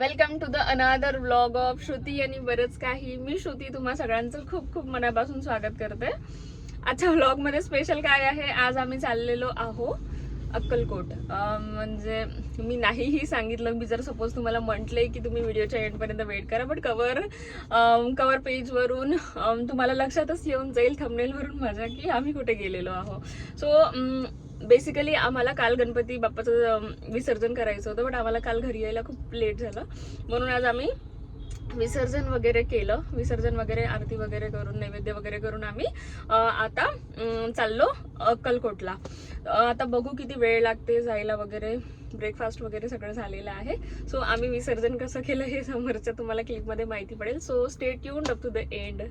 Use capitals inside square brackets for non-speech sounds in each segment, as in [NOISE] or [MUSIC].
Welcome to the another vlog of Shruti आणि बरंच काही. मी श्रुती तुम्हा सगळ्यांचं खूप खूप मनापासून स्वागत करते. आजच्या व्लॉगमध्ये स्पेशल काय आहे? आज आम्ही चाललेलो आहो अक्कलकोट. म्हणजे मी नाहीही सांगितलं. मी जर सपोज तुम्हाला म्हटले की तुम्ही व्हिडिओच्या एंडपर्यंत वेट करा बट कवर कवर पेजवरून तुम्हाला लक्षातच येऊन जाईल थंबनेलवरून माझ्या की आम्ही कुठे गेलेलो आहो सो बेसिकली आम्हाला काल गणपती बाप्पाचं विसर्जन करायचं होतं बट आम्हाला काल घरी यायला खूप लेट झालं. म्हणून आज आम्ही विसर्जन वगैरे केलं. विसर्जन वगैरे आरती वगैरे करून नैवेद्य वगैरे करून आम्ही आता चाललो अक्कलकोटला. आता बघू किती वेळ लागते जायला वगैरे. ब्रेकफास्ट वगैरे सगळं झालेलं आहे. सो आम्ही विसर्जन कसं केलं हे समोरच्या तुम्हाला क्लिपमध्ये माहिती पडेल. So stay tuned up to the end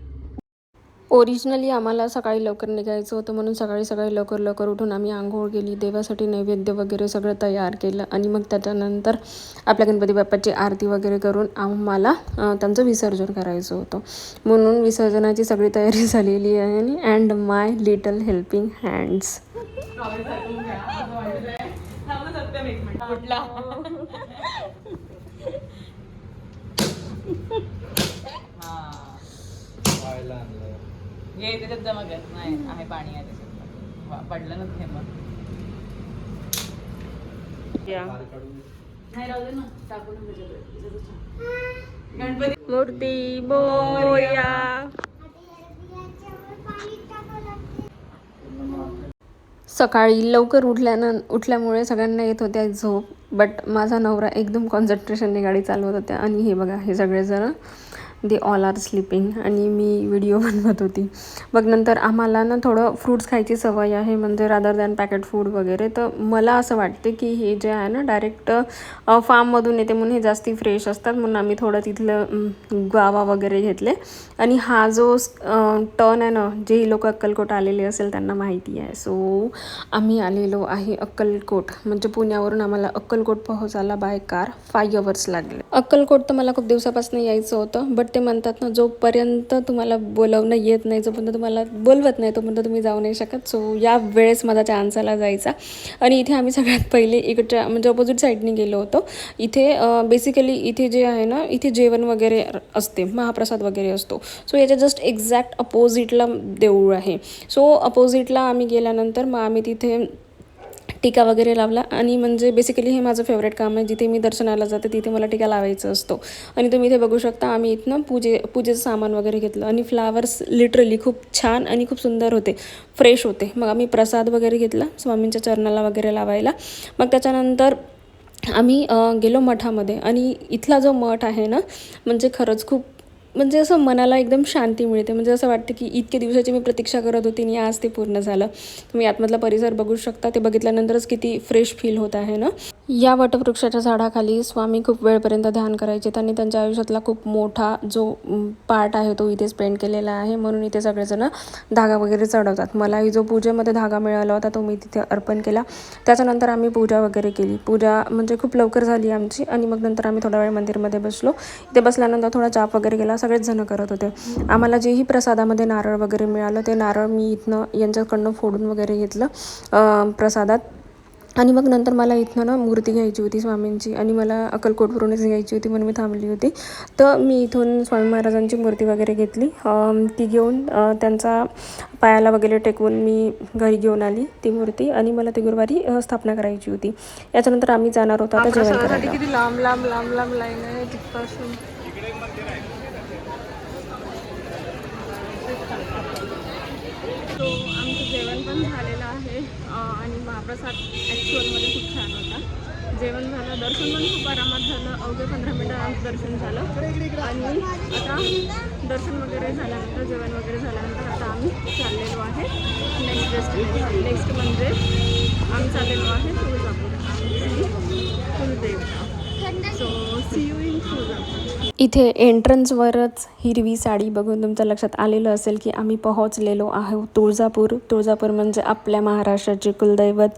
originally आम्हाला सकाळी लवकर निघायचं होतं म्हणून सकाळी सकाळी लवकर लवकर उठून आम्ही आंघोळ केली देवासाठी नैवेद्य वगैरे सगळं तयार केलं आणि मग त्याच्यानंतर आपल्या गणपती बाप्पाची आरती वगैरे करून आम्हाला त्यांचं विसर्जन करायचं होतं. म्हणून विसर्जनाची सगळी तयारी [LAUGHS] झालेली आहे आणि and my little helping hands त्याच्यात जमा कर नाही आहे पाणी आहे त्याच्यात. वा- पडलं ना थेंब बाहेर काढून नाही राहू दे ना. टाकून त्याच्यात गणपती मूर्ती बोया सकाळी लवकर उठल्यानं उठल्यामुळे सगळ्यांना येत होत्या झोप बट माझा नवरा एकदम कॉन्सन्ट्रेशनने गाडी चालवत होत्या. आणि हे बघा हे सगळेजण दे ऑल आर स्लीपिंग आणि मी व्हिडिओ [LAUGHS] बनवत होती. मग नंतर आम्हाला ना थोडं फ्रूट्स खायची सवय आहे म्हणजे रादर दॅन पॅकेट फूड वगैरे तर मला असं वाटते की हे जे आहे ना डायरेक्ट फार्ममधून येते म्हणून हे जास्ती फ्रेश असतात. म्हणून आम्ही थोडं तिथलं गावा वगैरे घेतले. आणि हा जो टर्न आहे ना जे लोक अक्कलकोट आलेले असेल त्यांना माहिती आहे. सो आम्ही आलेलो आहे अक्कलकोट. म्हणजे पुण्यावरून आम्हाला अक्कलकोट पोहोचायला बाय कार फाय अवर्स लागले. अक्कलकोट तर मला खूप दिवसापासून यायचं होतं बट ते म्हणतात ना जोपर्यंत तुम्हाला बोलवणं येत नाही जोपर्यंत तुम्हाला बोलवत नाही तोपर्यंत तुम्ही जाऊ नाही शकत. सो या वेळेस माझा चान्स आला जायचा. आणि इथे आम्ही सगळ्यात पहिले इकडच्या म्हणजे ऑपोजिट साईडने गेलो होतो. इथे बेसिकली इथे जे आहे ना इथे जेवण वगैरे असते महाप्रसाद वगैरे असतो. सो याच्या जस्ट एक्झॅक्ट अपोजिटला देऊळ आहे. सो अपोजिटला आम्ही गेल्यानंतर मग आम्ही तिथे टीका वगैरे लावला. आणि म्हणजे बेसिकली हे माझं फेवरेट काम आहे. जिथे मी दर्शनाला जाते तिथे मला टीका लावायचं असतो. आणि तुम्ही इथे बघू शकता आम्ही इथनं पूजे पूजेचं सामान वगैरे घेतलं. आणि फ्लावर्स लिटरली खूप छान आणि खूप सुंदर होते. फ्रेश होते. मग आम्ही प्रसाद वगैरे घेतला स्वामींच्या चरणाला वगैरे लावायला. मग त्याच्यानंतर आम्ही गेलो मठामध्ये. आणि इथला जो मठ आहे ना म्हणजे खरंच खूप म्हणजे असं मनाला एकदम शांती मिळते. म्हणजे असं वाटतं की इतके दिवसाची मी प्रतीक्षा करत होती आणि आज ते पूर्ण झालं. तुम्ही आतमधला परिसर बघू शकता. ते बघितल्यानंतरच किती फ्रेश फील होत आहे ना? या वटवृक्षाच्या झाडाखाली स्वामी खूप वेळपर्यंत ध्यान करायचे. त्यांनी त्यांच्या आयुष्यातला खूप मोठा जो पार्ट आहे तो इथे स्पेंड केलेला आहे. म्हणून इथे सगळेजण धागा वगैरे चढवतात. मलाही जो पूजेमध्ये धागा मिळाला होता तो मी तिथे अर्पण केला. त्याच्यानंतर आम्ही पूजा वगैरे केली. पूजा म्हणजे खूप लवकर झाली आमची आणि मग नंतर आम्ही थोडा वेळ मंदिरमध्ये बसलो. इथे बसल्यानंतर थोडा चाप वगैरे केला. सगळेच जण करत होते. आम्हाला जेही प्रसादामध्ये नारळ वगैरे मिळालं ते नारळ मी इथनं यांच्याकडनं फोडून वगैरे घेतलं प्रसादात. आणि मग नंतर मला इथनं ना मूर्ती घ्यायची होती स्वामींची आणि मला अक्कलकोटवरूनच घ्यायची होती म्हणून मी थांबली होती. तर मी इथून स्वामी महाराजांची मूर्ती वगैरे घेतली. ती घेऊन त्यांचा पायाला वगैरे टेकवून मी घरी घेऊन आली ती मूर्ती आणि मला ती गुरुवारी स्थापना करायची होती. याच्यानंतर आम्ही जाणार होतो आता जेवण करायला. किती लांब लांब लांब लांब लाईन आहे तिथपासून? आमचं जेवण पण झालेलं आहे अं, आणि महाप्रसाद ॲक्च्युअलमध्ये खूप छान होता. जेवण झालं दर्शन पण खूप आरामात झालं. अवघ्या पंधरा मिनटात दर्शन झालं. आणि आता दर्शन वगैरे झाल्यानंतर जेवण वगैरे झाल्यानंतर आता आम्ही चाललेलो आहे. नेक्स्ट डेस्टिनेशन नेक्स्ट म्हणजे आम्ही चाललेलो आहे तुळजापूर. इथे एंट्रन्सवरच हिरवी साडी बघून तुमच्या लक्षात आलेलं असेल की आम्ही पोहोचलेलो आहोत तुळजापूर. तुळजापूर म्हणजे आपल्या महाराष्ट्राचे कुलदैवत.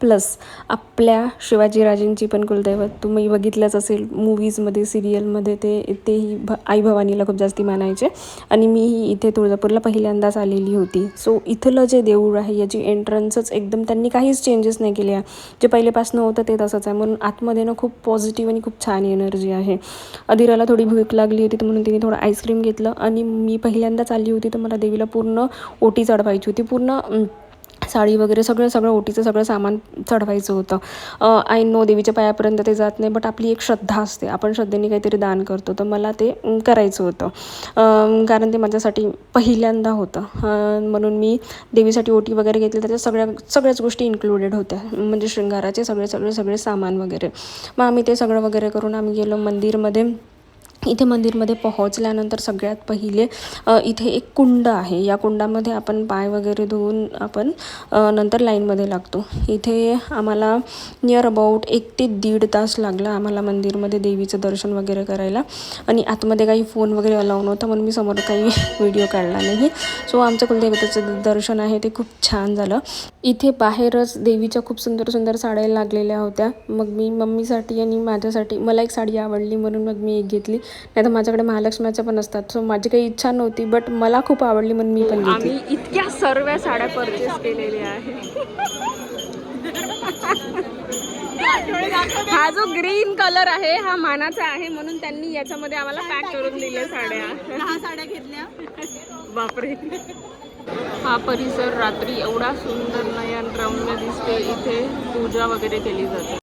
प्लस आपल्या शिवाजीराजेंची पण कुलदैवत. तुम्ही बघितलंच असेल मूवीजमध्ये सिरियलमध्ये ते तेही भ आई भवानीला खूप जास्ती मानायचे. आणि मीही इथे तुळजापूरला पहिल्यांदाच आलेली होती. सो इथलं जे देऊळ आहे याची एंट्रन्सच एकदम त्यांनी काहीच चेंजेस नाही केले आहे जे पहिलेपासून होतं ते तसंच आहे. म्हणून आतमध्ये ना खूप पॉझिटिव्ह आणि खूप छान एनर्जी आहे. अधिराला थोडी भूक लागली होती तर म्हणून तिने थोडं आईस्क्रीम घेतलं. आणि मी पहिल्यांदाच आली होती तर मला देवीला पूर्ण ओटी चढवायची होती. पूर्ण साडी वगैरे सगळं सगळं ओटीचं सगळं सामान चढवायचं होतं. आय नो देवीच्या पायापर्यंत ते जात नाही बट आपली एक श्रद्धा असते. आपण श्रद्धेने काहीतरी दान करतो तर मला ते करायचं होतं. कारण ते माझ्यासाठी पहिल्यांदा होतं. म्हणून मी देवीसाठी ओटी वगैरे घेतली त्याच्या सगळ्या सगळ्याच गोष्टी इन्क्लुडेड होत्या. म्हणजे शृंगाराचे सगळे सगळे सगळे सामान वगैरे. मग आम्ही ते सगळं वगैरे करून आम्ही गेलो मंदिरमध्ये. इथे मंदिरमध्ये पोहोचल्यानंतर सगळ्यात पहिले इथे एक कुंड आहे. या कुंडामध्ये आपण पाय वगैरे धुवून आपण नंतर लाईनमध्ये लागतो. इथे आम्हाला नियर अबाऊट एक ते दीड तास लागला आम्हाला मंदिरमध्ये देवीचं दर्शन वगैरे करायला. आणि आतमध्ये काही फोन वगैरे अलाव नव्हता म्हणून मी समोर काही [LAUGHS] व्हिडिओ काढला नाही. सो आमचं कुलदेवतेचं दर्शन आहे ते खूप छान झालं. इथे बाहेरच देवीच्या खूप सुंदर सुंदर साड्या लागलेल्या होत्या. मग मी मम्मीसाठी आणि माझ्यासाठी मला एक साडी आवडली म्हणून मग मी एक घेतली. नाही तर माझ्याकडे महालक्ष्म्याच्या पण असतात. सो माझी काही इच्छा नव्हती बट मला खूप आवडली म्हणून मी पण आम्ही इतक्या सर्व साड्या परचेस केलेल्या आहे हा जो ग्रीन कलर आहे हा मानाचा आहे म्हणून त्यांनी याच्यामध्ये आम्हाला पॅक करून दिल्या साड्या. साड्या घेतल्या. बापरे. हा परिसर रात्री एवढा सुंदर नयन रम्य दिसते इथे पूजा वगैरे केली जाते.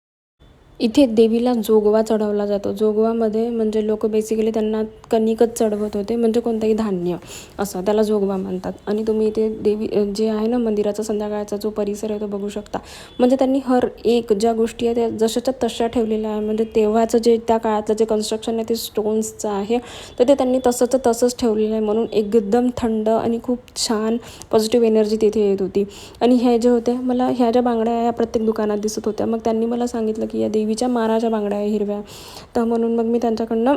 इथे देवीला जोगवा चढवला जातो. जोगवामध्ये म्हणजे लोक बेसिकली त्यांना कणिकच चढवत होते म्हणजे कोणतंही धान्य असं त्याला जोगवा म्हणतात. आणि तुम्ही इथे देवी जे आहे ना मंदिराचा संध्याकाळचा जो परिसर आहे तो बघू शकता. म्हणजे त्यांनी हर एक ज्या गोष्टी आहेत त्या जशाच्या तशा ठेवलेल्या आहे म्हणजे तेव्हाचं जे त्या काळातलं जे कन्स्ट्रक्शन आहे ते स्टोन्सचं आहे तर ते त्यांनी तसंच तसंच ठेवलेलं आहे. म्हणून एकदम थंड आणि खूप छान पॉझिटिव्ह एनर्जी तिथे येत होती. आणि ह्या जे होत्या मला ह्या ज्या बांगड्या या प्रत्येक दुकानात दिसत होत्या. मग त्यांनी मला सांगितलं की या देवी पूर्वीच्या मानाच्या बांगड्या आहे हिरव्या. तर म्हणून मग मी त्यांच्याकडनं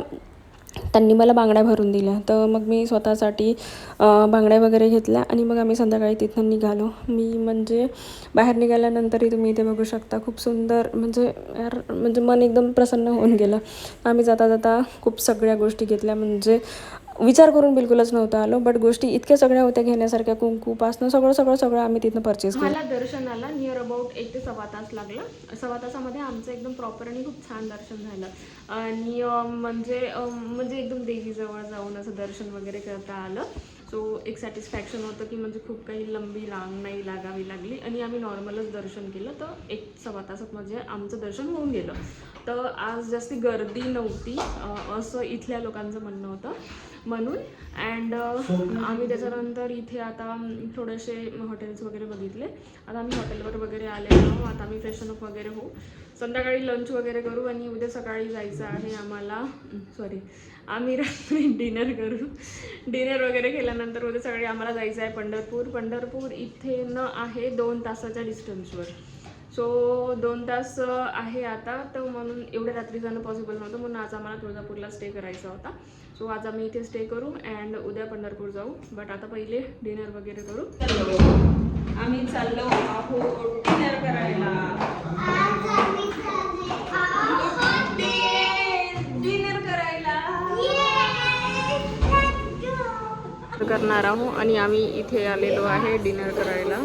त्यांनी मला बांगड्या भरून दिल्या. तर मग मी स्वतःसाठी बांगड्या वगैरे घेतल्या आणि मग आम्ही संध्याकाळी तिथून निघालो. मी म्हणजे बाहेर निघाल्यानंतरही तुम्ही इथे बघू शकता खूप सुंदर म्हणजे यार म्हणजे मन एकदम प्रसन्न होऊन गेलं. आम्ही जाता जाता खूप सगळ्या गोष्टी घेतल्या. म्हणजे विचार करून बिलकुलच नव्हतं आलो बट गोष्टी इतक्या सगळ्या होत्या घेण्यासारख्या कुंकूपासनं सगळं सगळं सगळं आम्ही तिथनं परचेस केलं. मला दर्शनाला नियर अबाउट एक ते सव्वा तास लागला. सव्वा तासामध्ये आमचं एकदम प्रॉपर आणि खूप छान दर्शन झालं. आणि म्हणजे म्हणजे एकदम देवीजवळ जाऊन असं दर्शन वगैरे करता आलं. सो एक सॅटिस्फॅक्शन होतं की म्हणजे खूप काही लंबी रांग नाही लागावी लागली. आणि आम्ही नॉर्मलच दर्शन केलं. तर एक सव्वा तासात म्हणजे आमचं दर्शन होऊन गेलं. तर आज जास्ती गर्दी नव्हती. असं इथल्या लोकांचं म्हणणं होतं म्हणून. अँड आम्ही त्याच्यानंतर इथे आता थोडेसे हॉटेल्स वगैरे बघितले. आता आम्ही हॉटेलवर वगैरे आले आहोत. आता आम्ही फ्रेशन अप वगैरे होऊ. संध्याकाळी लंच वगैरे करू आणि उद्या सकाळी जायचं आहे आम्हाला. सॉरी आम्ही रात्री डिनर करू. डिनर वगैरे केल्यानंतर उद्या सकाळी आम्हाला जायचं आहे पंढरपूर. पंढरपूर इथे न आहे दोन तासाच्या डिस्टन्सवर सो दोन तास आहे आता. तर म्हणून एवढ्या रात्री जाणं पॉसिबल नव्हतं. म्हणून आज आम्हाला तुळजापूरला स्टे करायचा होता. सो आज आम्ही इथे स्टे करू अँड उद्या पंढरपूर जाऊ. बट आता पहिले डिनर वगैरे करू. आम्ही चाललो आहोत डिनर करायला. करणार आहोत आणि आम्ही इथे आलेलो आहे डिनर करायला.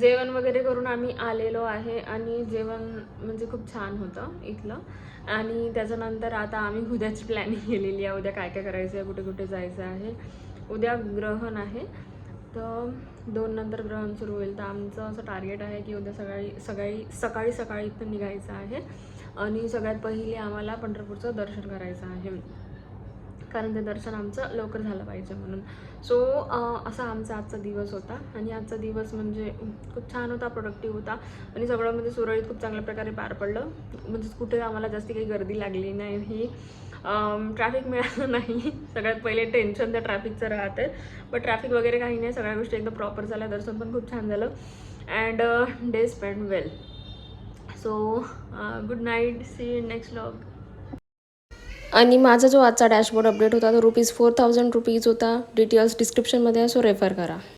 जेवण वगैरे करून आम्ही आलेलो आहे आणि जेवण म्हणजे खूप छान होतं इथलं. आणि त्याच्यानंतर आता आम्ही उद्याची प्लॅनिंग केलेली आहे. उद्या काय काय करायचं आहे कुठे कुठे जायचं आहे. उद्या ग्रहण आहे. तर दोन नंतर ग्रहण सुरू होईल. तर आमचं असं टार्गेट आहे की उद्या सकाळी सकाळी सकाळी सकाळी इथं निघायचं आहे. आणि सगळ्यात पहिले आम्हाला पंढरपूरचं दर्शन करायचं आहे. कारण ते दर्शन आमचं लवकर झालं पाहिजे म्हणून. सो असा आमचा आजचा दिवस होता. आणि आजचा दिवस म्हणजे खूप छान होता प्रोडक्टिव्ह होता. आणि सगळं म्हणजे सुरळीत खूप चांगल्या प्रकारे पार पडलं. म्हणजे कुठे आम्हाला जास्ती काही गर्दी लागली नाही. ट्रॅफिक मिळालं नाही. सगळ्यात पहिले टेन्शन त्या ट्रॅफिकचं राहते बट ट्रॅफिक वगैरे काही नाही. सगळ्या गोष्टी एकदम प्रॉपर झाल्या. दर्शन पण खूप छान झालं. And day spend well so good night see next log आणि माझा जो आजचा डॅशबोर्ड अपडेट होता तो रुपीज फोर थाउजंड रुपीज होता. डिटेल्स डिस्क्रिप्शनमध्ये आहे सो रेफर करा.